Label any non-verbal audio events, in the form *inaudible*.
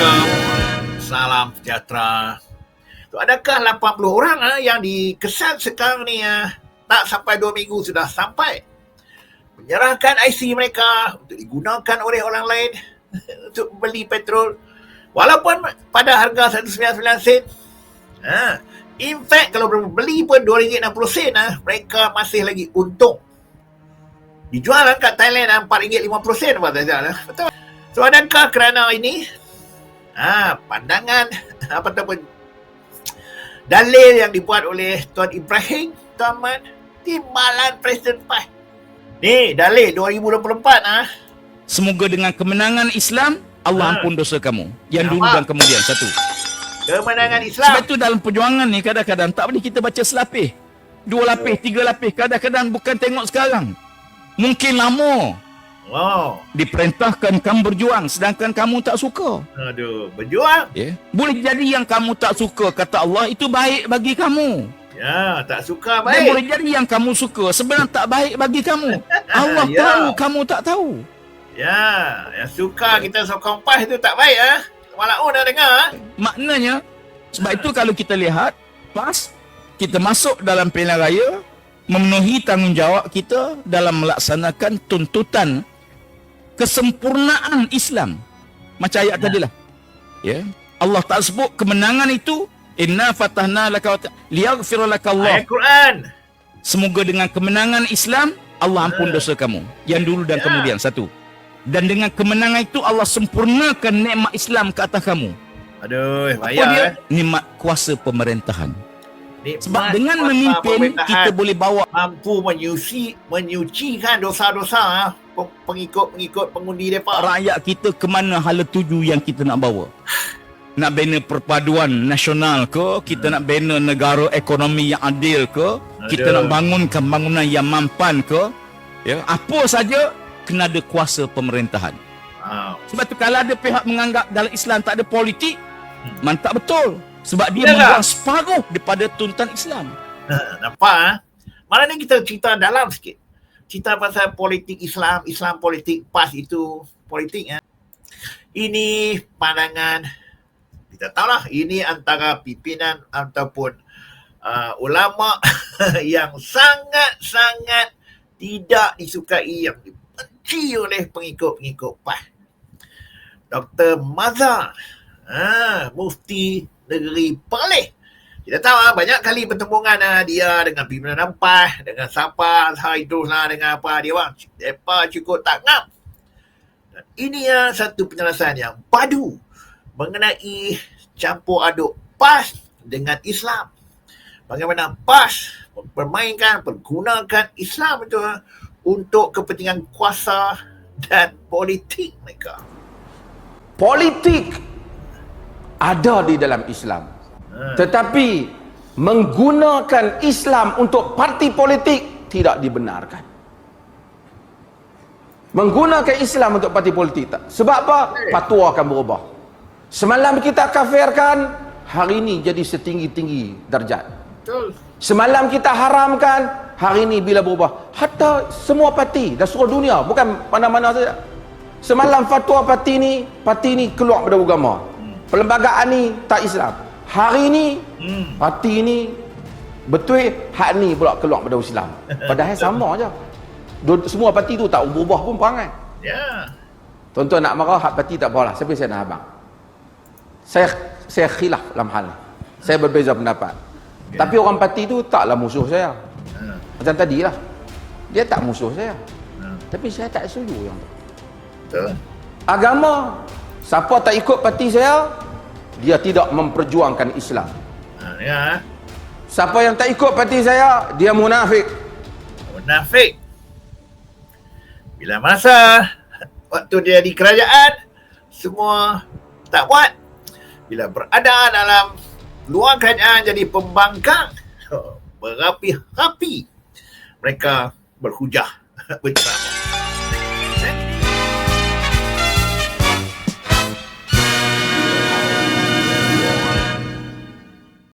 Assalamualaikum. Salam sejahtera. Tu adakah 80 orang ah yang dikesan sekarang ni ah tak sampai 2 minggu sudah sampai menyerahkan IC mereka untuk digunakan oleh orang lain *laughs* untuk beli petrol walaupun pada harga 199 sen. Ha, in fact kalau beli pun RM2.60 sen ah mereka masih lagi untung. Dijual kat Thailand ah RM4.50 sen apa salah. Betul. So adakah kerana ini ha, pandangan *laughs* apa ataupun dalil yang dibuat oleh Tuan Ibrahim Tuan Mat timbalan Presiden PAS. Ni dalil 2024 ah. Semoga dengan kemenangan Islam Allah Ha. ampun dosa kamu. Yang Ya, dulu dan kemudian satu. Kemenangan Islam. Sebab itu dalam perjuangan ni kadang-kadang tak boleh kita baca selapis. Dua lapis, tiga lapis. Kadang-kadang bukan tengok sekarang. Mungkin lama Oh, diperintahkan kamu berjuang sedangkan kamu tak suka. aduh, berjuang. Ya. Boleh jadi yang kamu tak suka kata Allah itu baik bagi kamu. Ya, tak suka Dan boleh baik. jadi yang kamu suka sebenarnya tak baik bagi kamu. *laughs* Allah Ya. tahu kamu tak tahu. Ya, yang suka kita sokong PAS tu tak baik ah. Walau dah dengar ah. Maknanya sebab itu kalau kita lihat pas kita masuk dalam pilihan raya memenuhi tanggungjawab kita dalam melaksanakan tuntutan kesempurnaan Islam. Macam ayat tadi lah. Ya. Allah tak sebut kemenangan itu inna fatahna laka liyaghfir laka Allah. Ayat Quran. Semoga dengan kemenangan Islam Allah ampun dosa kamu. Yang dulu dan Ya. kemudian satu. Dan dengan kemenangan itu Allah sempurnakan nikmat Islam ke atas kamu. Aduh, bayar dia? eh. Nikmat kuasa pemerintahan. Nikmat Sebab dengan memimpin kita boleh bawa mampu menyuci menyucikan dosa-dosa pe- pengikut-pengikut pengundi depa. rakyat kita ke mana hala tuju yang kita nak bawa. Nak bina perpaduan nasional ke, kita nak bina negara ekonomi yang adil ke, kita Aduh. nak bangunkan bangunan yang mampan ke, ya, apa saja kena ada kuasa pemerintahan. Ah, Sebab tu kalau ada pihak menganggap dalam Islam tak ada politik, Hmm. mantap betul. Sebab dia Yalah. membuang separuh daripada tuntutan Islam. nampak ah? Malah ni kita cerita dalam sikit. Cerita pasal politik Islam, Islam politik PAS itu politik ah. Ini pandangan kita tahulah ini antara pimpinan ataupun uh, ulama *laughs* yang sangat-sangat tidak disukai yang dibenci oleh pengikut-pengikut PAS. Dr. Mazhar, ah, mufti negeri Perlis. Kita tahu ah, banyak kali pertemuan ah, dia dengan pimpinan PAS, dengan siapa, Haidrus lah, dengan apa dia bang. Mereka cukup tak ngam. Dan ini ah, satu penjelasan yang padu mengenai campur aduk PAS dengan Islam. Bagaimana PAS mempermainkan, pergunakan Islam itu ah, untuk kepentingan kuasa dan politik mereka. politik ada di dalam Islam. Ha. Tetapi menggunakan Islam untuk parti politik tidak dibenarkan. Menggunakan Islam untuk parti politik tak. Sebab apa? Fatwa akan berubah. Semalam kita kafirkan, hari ini jadi setinggi-tinggi darjat. Betul. Semalam kita haramkan, hari ini bila berubah. Hatta semua parti dan seluruh dunia, bukan mana-mana saja. Semalam fatwa parti ni, parti ni keluar pada agama. Perlembagaan ni tak Islam. Hari ni, Hmm. parti ni betul, hak ni pula keluar pada Islam. *laughs* Padahal sama aja. Semua parti tu tak berubah pun perangai. Ya. Tuan-tuan nak marah hak parti tak apalah. Siapa saya nak abang? Saya saya khilaf dalam hal ni. Saya berbeza pendapat. Ya. Tapi orang parti tu taklah musuh saya. Ha. Macam tadi lah. Dia tak musuh saya. Ha. Tapi saya tak setuju yang tu. Betul. Agama. Siapa tak ikut parti saya, dia tidak memperjuangkan Islam. Ha, ya. Siapa yang tak ikut parti saya, dia munafik. Munafik. Bila masa waktu dia di kerajaan semua tak buat. Bila berada dalam luar kerajaan jadi pembangkang *laughs* berapi-api mereka berhujah *laughs* berceramah.